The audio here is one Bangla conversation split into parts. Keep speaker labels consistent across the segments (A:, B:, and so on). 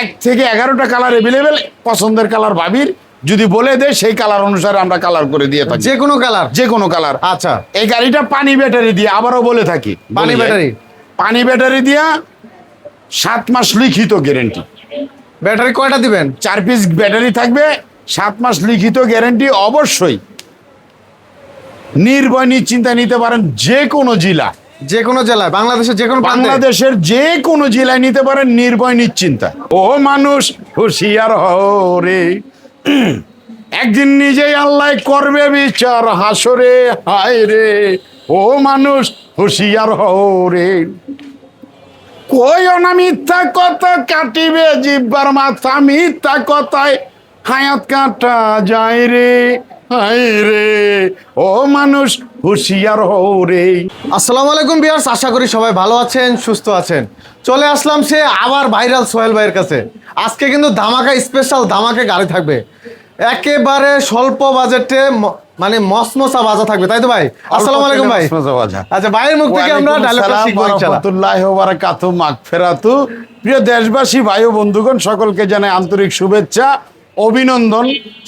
A: এক থেকে এগারোটা কালার এভেলেবেল পছন্দের কালার ভাবির যদি বলে দেয় সেই কালার অনুসারে আমরা কালার করে দিয়ে থাকি।
B: যে কোনো কালার
A: যে কোনো কালার
B: আচ্ছা।
A: এই গাড়িটা পানি ব্যাটারি দিয়ে আবারও বলে থাকি
B: পানি ব্যাটারি?
A: পানি ব্যাটারি দিয়া সাত মাস লিখিত গ্যারেন্টি
B: ব্যাটারি কয়টা দিবেন?
A: চার পিস ব্যাটারি থাকবে সাত মাস লিখিত গ্যারেন্টি অবশ্যই। নির্ভয় নিশ্চিন্তা নিতে পারেন যে কোনো জেলা।
B: যে কোনো জেলায়, বাংলাদেশের যে কোনো
A: বাংলাদেশের যে কোনো জেলায় নিতে পারেন নির্ভয় নিশ্চিন্তা। ও মানুষ হুঁশিয়ার হরে একদিন নিজেই আল্লাহ করবে বিচার, হাসরে হায় রে ও মানুষ হুঁশিয়ার হরে কইও না মিথ্যা কথা, কাটিবে জিব্বার মাথা, মিথ্যা কথায় হায়াত কাটা যায় রে। রে ও মানুষ হুঁশিয়ার হও রে।
B: আসসালামু আলাইকুম বিয়ার্স আশা করি সবাই ভালো আছেন সুস্থ আছেন। চলে আসলাম সে আবার ভাইরাল সোহেল ভাইয়ের কাছে। আজকে কিন্তু ধামাকা স্পেশাল ধামাকে গাড়ি থাকবে। একেবারে স্বল্প বাজেটে মানে মসমসা বাজা থাকবে তাই তো ভাই? আসসালামু আলাইকুম ভাই। আচ্ছা ভাইয়ের মুখ থেকে আমরা ডায়লগটা শিখব ইনশাআল্লাহ।
A: রহমতুল্লাহ মাগফেরাতু। প্রিয় দেশবাসী ভাই ও বন্ধুগণ সকলকে জানাই আন্তরিক শুভেচ্ছা অভিনন্দন।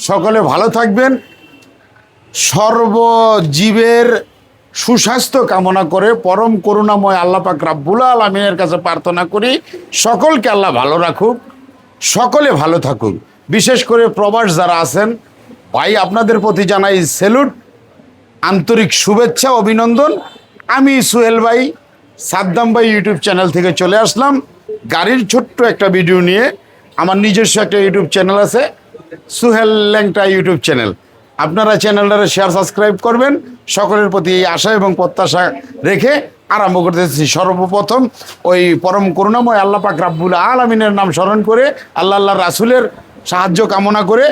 A: সকলে ভালো থাকবেন। সর্বজীবের সুস্বাস্থ্য কামনা করে পরম করুণাময় আল্লাহ পাক রাব্বুল আলমিনের কাছে প্রার্থনা করি, সকলকে আল্লাহ ভালো রাখুক, সকলে ভালো থাকুক। বিশেষ করে প্রবাস যারা আছেন, ভাই আপনাদের প্রতি জানাই সেলুট, আন্তরিক শুভেচ্ছা, অভিনন্দন। আমি সুহেল ভাই, সাদ্দাম ভাই ইউটিউব চ্যানেল থেকে চলে আসলাম। গাড়ির ছোট্ট একটা ভিডিও নিয়ে আমার নিজস্ব একটা ইউটিউব চ্যানেল আছে, সুহেল ল্যাংটা ইউটিউব চ্যানেল। আপনারা চ্যানেলটারে শেয়ার সাবস্ক্রাইব করবেন। সকলের প্রতি এই আশা এবং প্রত্যাশা রেখে আরম্ভ করতেছি। সর্বপ্রথম ওই পরম করুণাময় আল্লাহ পাক রাব্বুল আলমিনের নাম স্মরণ করে, আল্লাহ আল্লাহ রাসুলের সাহায্য কামনা করে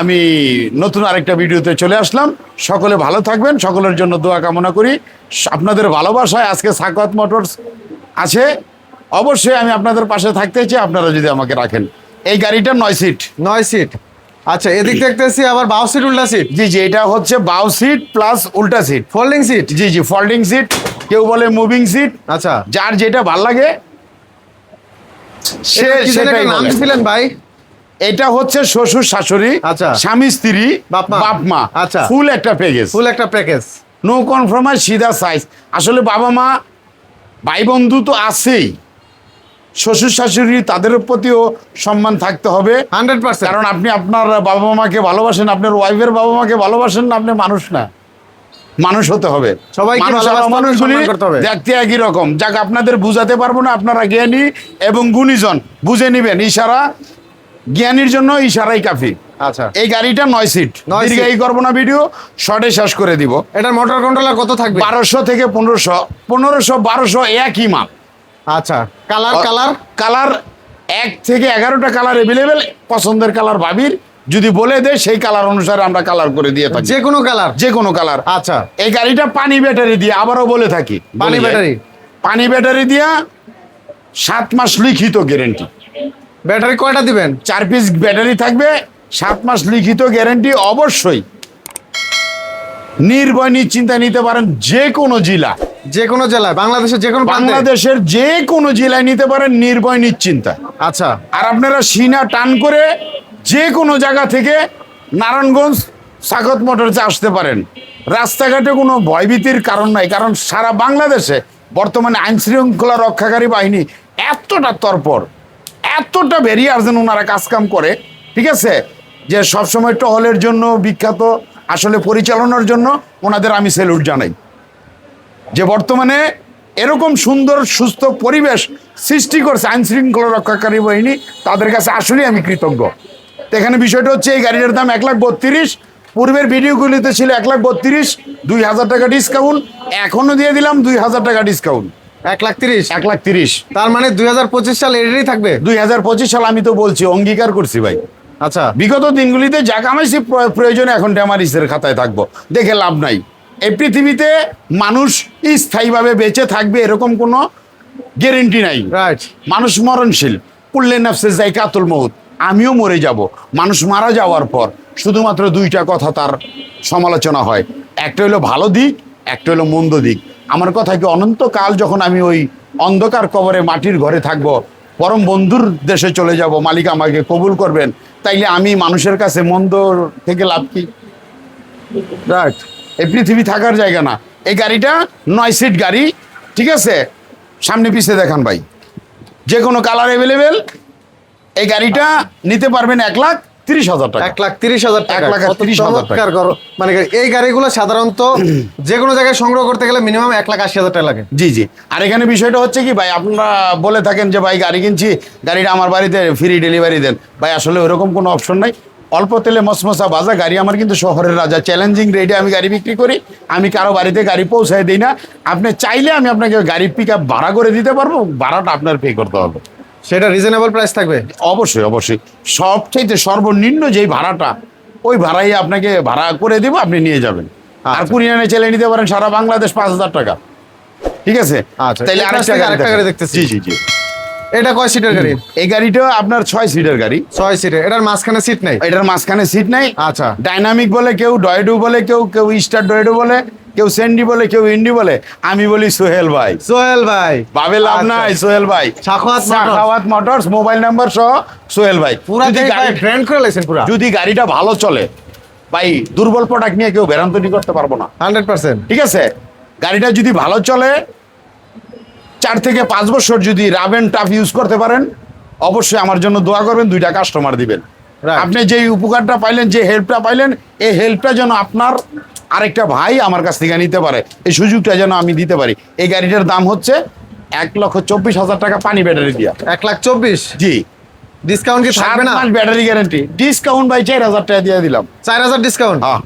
A: আমি নতুন আরেকটা ভিডিওতে চলে আসলাম। সকলে ভালো থাকবেন, সকলের জন্য দোয়া কামনা করি। আপনাদের ভালোবাসায় আজকে সাকত মোটরস আছে। অবশ্যই আমি আপনাদের পাশে থাকতে চাই, আপনারা যদি আমাকে রাখেন। এই গাড়িটা নয় সিট।
B: নয় সিট। আচ্ছা এদিক দেখতেছি আবার বাউ সিট উল্টা সিট
A: জি জি এটা হচ্ছে বাউ সিট প্লাস উল্টা সিট
B: ফোল্ডিং সিট
A: জি জি ফোল্ডিং সিট কেউ বলে মুভিং সিট
B: আচ্ছা।
A: যার যেটা ভালো লাগে সে সেটাই
B: নাম
A: বলে।
B: দিছিলেন ভাই?
A: এটা হচ্ছে শ্বশুর শাশুড়ি
B: আচ্ছা।
A: স্বামী স্ত্রী।
B: বাপ মা। আচ্ছা।
A: ফুল একটা প্যাকেজ
B: ফুল একটা প্যাকেজ
A: নো কনফার্মার সিধা সাইজ আসলে বাবা মা ভাই বন্ধু তো আছেই। শ্বশুর শাশুড়ি তাদের প্রতিও সম্মান থাকতে হবে।
B: Hundred percent.
A: কারণ আপনি আপনার বাবা মাকে ভালোবাসেন আপনার ওয়াইফের বাবা মাকে ভালোবাসেন না আপনি মানুষ না। মানুষ হতে হবে।
B: সবাই
A: মানুষ আর
B: ভালোবাসতে হবে,
A: অমানুষগুলি
B: সম্মান
A: দেখতে একই রকম। যাক আপনাদের বুঝাতে পারব না আপনারা জ্ঞানী এবং গুণীজন। বুঝে নিবেন ইশারা। জ্ঞানীর জন্য ইশারাই কাফি।
B: আচ্ছা।
A: এই গাড়িটা নয় সিট।
B: নয় সিট।
A: দীর্ঘায়ী করব না ভিডিও শর্টে শেষ করে দিব।
B: এটার মোটর কন্ট্রোলার কত থাকবে?
A: বারোশো থেকে পনেরোশো পনেরোশো বারোশো একই মাপ।
B: আচ্ছা কালার কালার
A: কালার এক থেকে এগারোটা কালার এভেলেবেল পছন্দের কালার ভাবির যদি বলে দেয় সেই কালার অনুসারে আমরা কালার করে দিয়ে থাকি।
B: যে কোনো কালার
A: যে কোনো কালার
B: আচ্ছা।
A: এই গাড়িটা পানি ব্যাটারি দিয়ে আবারও বলে থাকি
B: পানি ব্যাটারি?
A: পানি ব্যাটারি দিয়া সাত মাস লিখিত গ্যারেন্টি
B: ব্যাটারি কয়টা দিবেন?
A: চার পিস ব্যাটারি থাকবে সাত মাস লিখিত গ্যারেন্টি অবশ্যই। নির্ভয় নিশ্চিন্তা নিতে পারেন যে কোনো জেলা।
B: যে কোনো জেলায় বাংলাদেশের যে কোনো
A: বাংলাদেশের যে কোনো জেলায় নিতে পারেন নির্ভয় নিশ্চিন্তা।
B: আচ্ছা।
A: আর আপনারা সিনা টান করে যে কোনো জায়গা থেকে নারায়ণগঞ্জ সাকত মোটরসে আসতে পারেন। রাস্তাঘাটে কোনো ভয়ভীতির কারণ নাই কারণ সারা বাংলাদেশে বর্তমানে আইন শৃঙ্খলা রক্ষাকারী বাহিনী এতটা তরপর এতটা ভেরিয়ার যেন ওনারা কাজকাম করে ঠিক আছে? যে সবসময় টহলের জন্য বিখ্যাত আসলে পরিচালনার জন্য ওনাদের আমি সেলুট জানাই। যে বর্তমানে এরকম সুন্দর সুস্থ পরিবেশ সৃষ্টি করছে আইন শৃঙ্খলা রক্ষাকারী বাহিনী তাদের কাছে আসলেই আমি কৃতজ্ঞ। তো এখানে বিষয়টা হচ্ছে এই গাড়িটার দাম এক লাখ বত্রিশ পূর্বের ভিডিওগুলিতে ছিল এক লাখ বত্রিশ দুই হাজার টাকা ডিসকাউন্ট এখনও দিয়ে দিলাম দুই হাজার টাকা ডিসকাউন্ট
B: এক লাখ তিরিশ?
A: এক লাখ তিরিশ।
B: তার মানে দুই হাজার পঁচিশ সাল এটাই থাকবে?
A: দুই হাজার পঁচিশ সাল আমি তো বলছি অঙ্গীকার করছি ভাই।
B: আচ্ছা।
A: বিগত দিনগুলিতে যা কামাইছি প্র- প্রয়োজনে এখন ড্যামারিসের খাতায় থাকব। দেখে লাভ নাই। এই পৃথিবীতে মানুষ স্থায়ীভাবে বেঁচে থাকবে এরকম কোনো গ্যারেন্টি নাই।
B: রাইট
A: মানুষ মরণশীল। কুল্লে নাফসে যাই কাতুল মৌত আমিও মরে যাব। মানুষ মারা যাওয়ার পর শুধুমাত্র দুইটা কথা তার সমালোচনা হয়। একটা হলো ভালো দিক একটা হলো মন্দ দিক। আমার কথা কি অনন্তকাল যখন আমি ওই অন্ধকার কবরে মাটির ঘরে থাকব পরম বন্ধুর দেশে চলে যাব মালিক আমাকে কবুল করবেন তাইলে আমি মানুষের কাছে মন্দ থেকে লাভ কি? রাইট এই পৃথিবী থাকার জায়গা না। এই গাড়িটা নয় সিট গাড়ি ঠিক আছে? সামনে পিছিয়ে দেখান ভাই। যে কোনো কালার অ্যাভেলেবেল এই গাড়িটা নিতে পারবেন এক লাখ তিরিশ হাজার টাকা।
B: এক লাখ তিরিশ হাজার টাকা।
A: এক লাখ 30 হাজার টাকা।
B: মানে এই গাড়িগুলো সাধারণত যে কোনো জায়গায় সংগ্রহ করতে গেলে মিনিমাম এক লাখ আশি হাজার টাকা লাগে।
A: জি জি। আর এখানে বিষয়টা হচ্ছে কি ভাই আপনারা বলে থাকেন যে ভাই গাড়ি কিনছি গাড়িটা আমার বাড়িতে ফ্রি ডেলিভারি দেন। ভাই আসলে ওরকম কোনো অপশন নাই। অল্প তেলে মসমসা বাজা গাড়ি আমার কিন্তু শহরের রাজা। চ্যালেঞ্জিং রেটে আমি গাড়ি বিক্রি করি আমি কারও বাড়িতে গাড়ি পৌঁছায় দিই না। আপনি চাইলে আমি আপনাকে গাড়ি পিক আপ ভাড়া করে দিতে পারব ভাড়াটা আপনার পে করতে হবে।
B: সেটা রিজনেবল প্রাইস থাকবে?
A: অবশ্যই অবশ্যই। সবচাইতে সর্বনিম্ন যেই ভাড়াটা ওই ভাড়াই আপনাকে ভাড়া করে দেবো আপনি নিয়ে যাবেন। আর
B: আচ্ছা।
A: কুরিয়ানে চলে নিতে পারেন সারা বাংলাদেশ পাঁচ হাজার টাকা। ঠিক আছে?
B: আচ্ছা, তাহলে
A: আরেকটা গাড়ি।
B: দেখতেছি।
A: জি জি জি।
B: এটা কয় সিটের গাড়ি?
A: এই গাড়িটা আপনার ছয় সিটের গাড়ি।
B: ছয় সিটের এটার মাঝখানে সিট নাই?
A: এটার মাঝখানে সিট নাই।
B: আচ্ছা।
A: ডাইনামিক বলে কেউ ডয়েডু বলে কেউ কেউ স্টার ডয়েডু বলে কেউ সেন্ডি বলে কেউ ইন্ডি বলে। আমি বলি সোহেল ভাই।
B: সোহেল ভাই।
A: বাবে লাভ
B: আচ্ছা।
A: নাই সোহেল ভাই।
B: সাখাওয়াত মোটরস।
A: মোবাইল নাম্বার সহ সোহেল ভাই।
B: পুরা
A: যদি গাড়ি-
B: ব্র্যান্ড করে লাইছেন পুরা।
A: যদি গাড়িটা ভালো চলে ভাই দুর্বল প্রোডাক্ট নিয়ে কেউ ভেরান্তনি করতে পারব না।
B: হান্ড্রেড পার্সেন্ট
A: ঠিক আছে? গাড়িটা যদি ভালো চলে চার থেকে পাঁচ বছর যদি রাব এন্ড টাফ ইউজ করতে পারেন অবশ্যই আমার জন্য দোয়া করবেন দুইটা কাস্টমার দিবেন। আপনি যেই উপকারটা পাইলেন যে হেল্পটা পাইলেন এই হেল্পটা যেন আপনার আরেকটা ভাই আমার কাছ থেকে নিতে পারে। এই সুযোগটা যেন আমি দিতে পারি। এই গাড়িটার দাম হচ্ছে এক লক্ষ চব্বিশ হাজার টাকা পানি ব্যাটারি দিয়া।
B: এক লাখ চব্বিশ?
A: জি।
B: ডিসকাউন্ট কি থাকবে না?
A: ব্যাটারি গ্যারান্টি ডিসকাউন্ট ভাই চার হাজার টাকা দিয়ে দিলাম।
B: চার হাজার ডিসকাউন্ট
A: হ্যাঁ।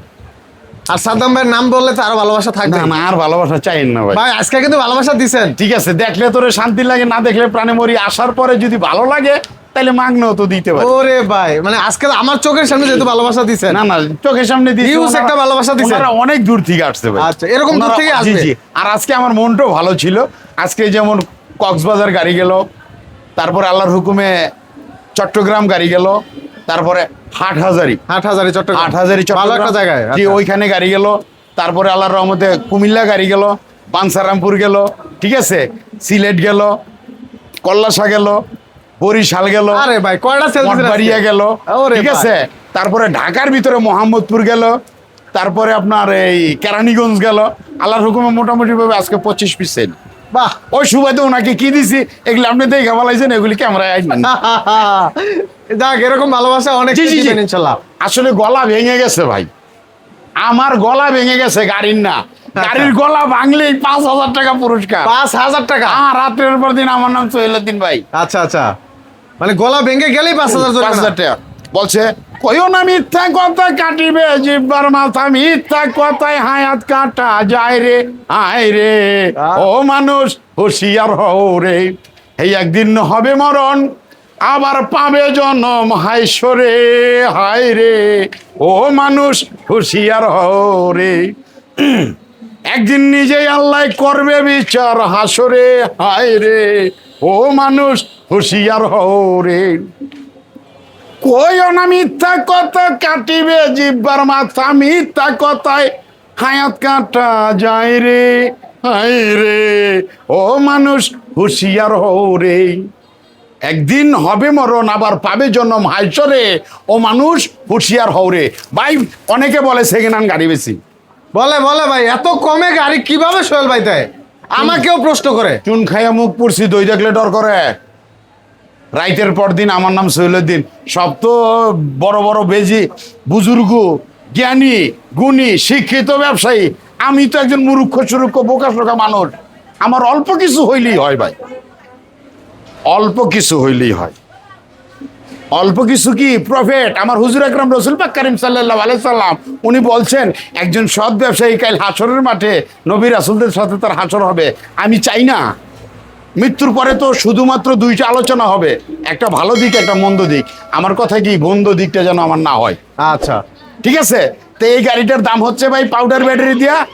B: আর সাদ্দাম ভাইয়ের নাম বললে তো আরও ভালোবাসা থাকবে।
A: না আর ভালোবাসা চাই না ভাই।
B: ভাই আজকে কিন্তু ভালোবাসা দিছেন।
A: ঠিক আছে দেখলে তোরে শান্তি লাগে না দেখলে প্রাণে মরি। আসার পরে যদি ভালো লাগে তাহলে মাগনাও তো দিতে পারে।
B: ওরে ভাই মানে আজকে আমার চোখের সামনে যেহেতু ভালোবাসা দিছেন।
A: না না চোখের সামনে
B: Huge একটা ভালোবাসা দিছে।
A: ওনারা অনেক দূর থেকে আসছে ভাই।
B: আচ্ছা, এরকম দূর থেকে আসবে?
A: জি। আর আজকে আমার মনটাও ভালো ছিল। আজকে যেমন কক্সবাজার গাড়ি গেল তারপরে আল্লাহর হুকুমে চট্টগ্রাম গাড়ি গেল তারপরে হাট হাজারি
B: চট্টগ্রাম।
A: আট
B: ভালো একটা জায়গায়।
A: জি
B: আচ্ছা।
A: ওইখানে গাড়ি গেল। তারপরে আল্লাহর রহমতে কুমিল্লা গাড়ি গেল বানসারামপুর গেল ঠিক আছে? সিলেট গেল কল্লাসা গেল বরিশাল গেল
B: আরে ভাই কয়টা সেল
A: গেল ঠিক আছে? তারপরে ঢাকার ভিতরে মোহাম্মদপুর গেল তারপরে আপনার এই কেরানীগঞ্জ গেল। আল্লাহর হুকুমে মোটামুটি ভাবে আজকে পঁচিশ পিসেন্ট
B: বাহ।
A: ওই সুবাদে ওনাকে কি দিছি? এগুলি আপনি দেখে বলাইছেন এগুলি ক্যামেরায় আসবেন
B: যাক এরকম ভালোবাসা অনেক ইনশাল্লাহ।
A: আসলে গলা ভেঙে গেছে ভাই। আমার গলা ভেঙে গেছে গাড়ির না। গাড়ির গলা ভাঙলেই পাঁচ হাজার টাকা পুরস্কার।
B: পাঁচ হাজার টাকা?
A: আর রাত্রের পর দিন আমার নাম সোহেলুদ্দিন ভাই।
B: আচ্ছা আচ্ছা। মানে গলা ভেঙে গেলেই পাঁচ হাজার
A: পাঁচ হাজার টাকা। বলছে কইও না মিথ্যা কথা কাটিবে জিব্বার মাথা মিথ্যা কথায় হায়াত কাটা যায় রে আয় রে। ও মানুষ হুশিয়ার হও রে। এই একদিন হবে মরণ আবার পাবে জনম হাইশ্বরে হায় রে। ও মানুষ হুশিয়ার হও রে। একদিন নিজেই আল্লাহ করবে বিচার হাসরে হায় রে। ও মানুষ হুশিয়ার হও রে। কইও না মিথ্যা কথা কাটিবে জিব্বার মাথা মিথ্যা কথায় হায়াত কাটা যায় রে হায় রে। ও মানুষ হুশিয়ার হও রে। একদিন হবে মরণ আবার পাবে জন্ম হাইসরে ও মানুষ হুশিয়ার হও রে। ভাই অনেকে বলে সেকেন্ড হ্যান্ড গাড়ি বেশি।
B: বলে বলে ভাই এত কমে গাড়ি কীভাবে সোহেল ভাই দেয়? আমাকেও প্রশ্ন করে।
A: চুন খাইয়া মুখ পড়ছি দই দেখলে ডর করে। রাইতের পর দিন আমার নাম সৈলুদ্দিন। সব তো বড় বড় বেজি, বুজুর্গ, জ্ঞানী, গুণী, শিক্ষিত ব্যবসায়ী। আমি তো একজন মুরুক্ষ সুরুক্ষ, বোকা, শোকা মানুষ। আমার অল্প কিছু হইলেই হয় ভাই। অল্প কিছু হইলেই হয়। অল্প কিছু কি? প্রফেট আমার হুজুর আকরাম রসুল পাক করিম সাল্লাহ আলাইসাল্লাম উনি বলছেন, একজন সৎ ব্যবসায়ী কাল হাসরের মাঠে নবী রাসুলদের সাথে তার হাসর হবে। আমি চাই না মৃত্যুর পরে তো শুধুমাত্র দুইটা আলোচনা হবে। একটা ভালো দিক একটা মন্দ দিক। আমার কথা কি মন্দ দিকটা যেন আমার না হয়?
B: আচ্ছা।
A: ঠিক আছে? তো এই গাড়িটার দাম হচ্ছে ভাই পাউডার ব্যাটারি দিয়া